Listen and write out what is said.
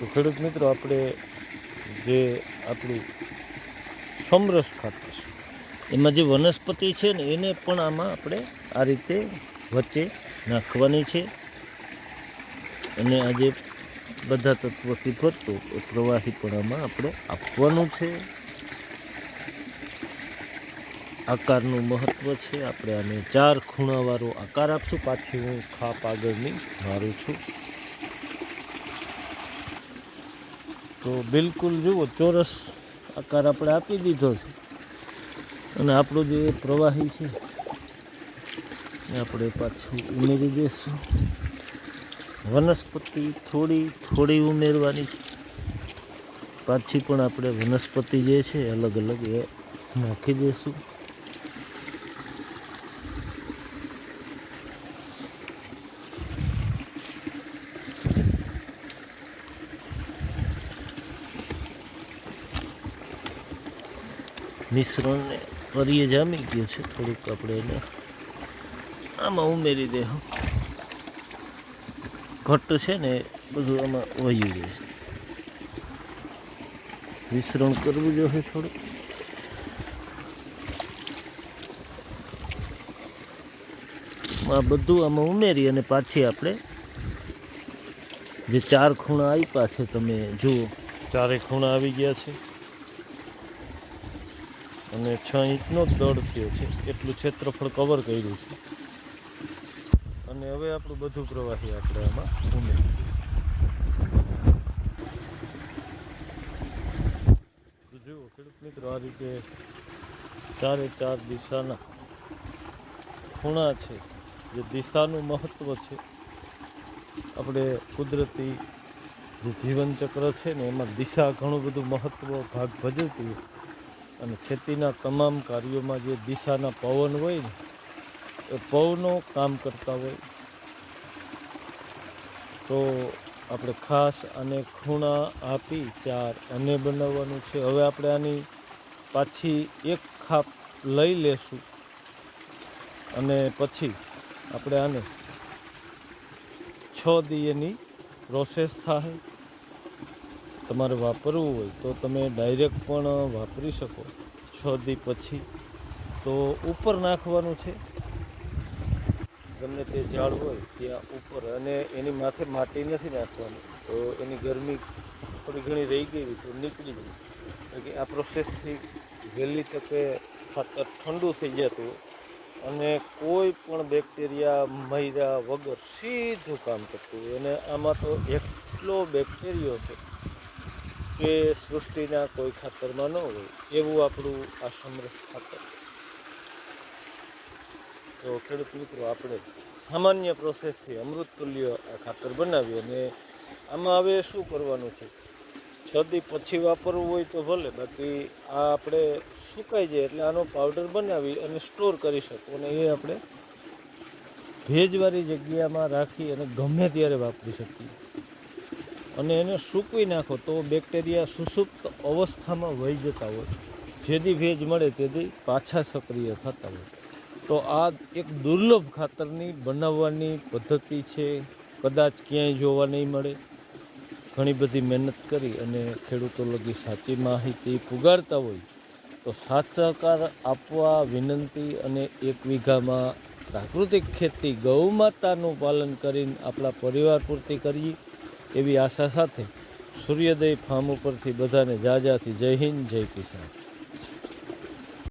તો ખેડૂત મિત્રો, આપણે જે આપણું સમરસ ખાતર છે, એમાં જે વનસ્પતિ છે ને, એને પણ આમાં આપણે આ રીતે વચ્ચે નાખવાની છે. અને આ જે બધા તત્વથી ભરતું એ પ્રવાહી પણ આમાં આપણે આપવાનું છે. આકારનું મહત્વ છે. આપણે આને ચાર ખૂણાવાળો આકાર આપશું. પાછી હું ખાપ આગળની મારું છું. તો બિલકુલ જુઓ, ચોરસ આકાર આપણે આપી દીધો છે. અને આપણો જે પ્રવાહી છે, એ આપણે પાછું ઉમેરી દઈશું વનસ્પતિ થોડી થોડી ઉમેરવાની છે. પાછી પણ આપણે વનસ્પતિ જે છે અલગ અલગ એ નાખી દઈશું મિશ્રણને કરીએ જામી ગયું છે. થોડુંક આપણે એને આમાં ઉમેરી દે ઘટ્ટ છે ને બધું આમાં વહ્યું જાય. મિશ્રણ કરવું જોઈએ થોડું આ બધું આમાં ઉમેરી અને પાછી આપણે જે ચાર ખૂણા આપ્યા છે, તમે જુઓ. ચારે ખૂણા આવી ગયા છે. અને છ ઇંચનો જ દળ થયો છે. એટલું ક્ષેત્રફળ કવર કર્યું છે. અને હવે આપણું બધું પ્રવાહી આપણે આમાં ઉમેરી જુઓ, ખેડૂત મિત્રો, આ રીતે ચારે ચાર દિશાના ખૂણા છે. જે દિશાનું મહત્ત્વ છે. આપણે કુદરતી જે જીવનચક્ર છે ને, એમાં દિશા ઘણું બધું મહત્ત્વ ભાગ ભજવતી અને ખેતીના તમામ કાર્યોમાં જે દિશાના પવન હોય ને, એ પવનો કામ કરતા હોય. તો આપણે ખાસ અને ખૂણા આપી ચાર અને બનાવવાનું છે. હવે આપણે આની પાછી એક ખાપ લઈ લેશું. અને પછી આપણે આને છ દી પ્રોસેસ થાય. તમારે વાપરવું હોય તો તમે ડાયરેક્ટ પણ વાપરી શકો. છ દી પછી તો ઉપર નાખવાનું છે. ગમે તે ઝાડ હોય ત્યાં ઉપર અને એની માથે માટી નથી નાખવાની. તો એની ગરમી થોડી ઘણી રહી ગઈ તો નીકળી ગઈ. કે આ પ્રોસેસથી વહેલી તકે ખાતર ઠંડુ થઈ જતું અને કોઈ પણ બેક્ટેરિયા મૈરા વગર સીધું કામ કરતું અને આમાં તો એટલો બેક્ટેરિયો છે. કે સૃષ્ટિના કોઈ ખાતરમાં ન હોય, એવું આપણું આ સમૃદ્ધ ખાતર. તો ખેડૂત મિત્રો, આપણે સામાન્ય પ્રોસેસથી અમૃત તુલ્ય આ ખાતર બનાવીએ અને આમાં હવે શું કરવાનું છે? છ પછી વાપરવું હોય તો ભલે, બાકી આ આપણે સુકાઈ જાય એટલે આનો પાવડર બનાવી અને સ્ટોર કરી શકો અને એ આપણે ભેજવાળી જગ્યામાં રાખી અને ગમે ત્યારે વાપરી શકીએ. અને એને સૂકવી નાખો તો બેક્ટેરિયા સુસુપ્ત અવસ્થામાં વહી જતા હોય જેથી ભેજ મળે તેથી પાછા સક્રિય થતા હોય તો આ એક દુર્લભ ખાતરની બનાવવાની પદ્ધતિ છે. કદાચ ક્યાંય જોવા નહીં મળે. ઘણી બધી મહેનત કરી અને ખેડૂતો લગી સાચી માહિતી પુગાડતા હોય તો સાથ સહકાર આપવા વિનંતી અને એક વીઘામાં પ્રાકૃતિક ખેતી ગૌ માતાનું પાલન કરીને આપણા પરિવાર પૂરતી કરીએ. એવી આશા સાથે સૂર્યોદય ફાર્મ ઉપરથી બધાને જાજાથી જય હિન્દ જય કિસાન.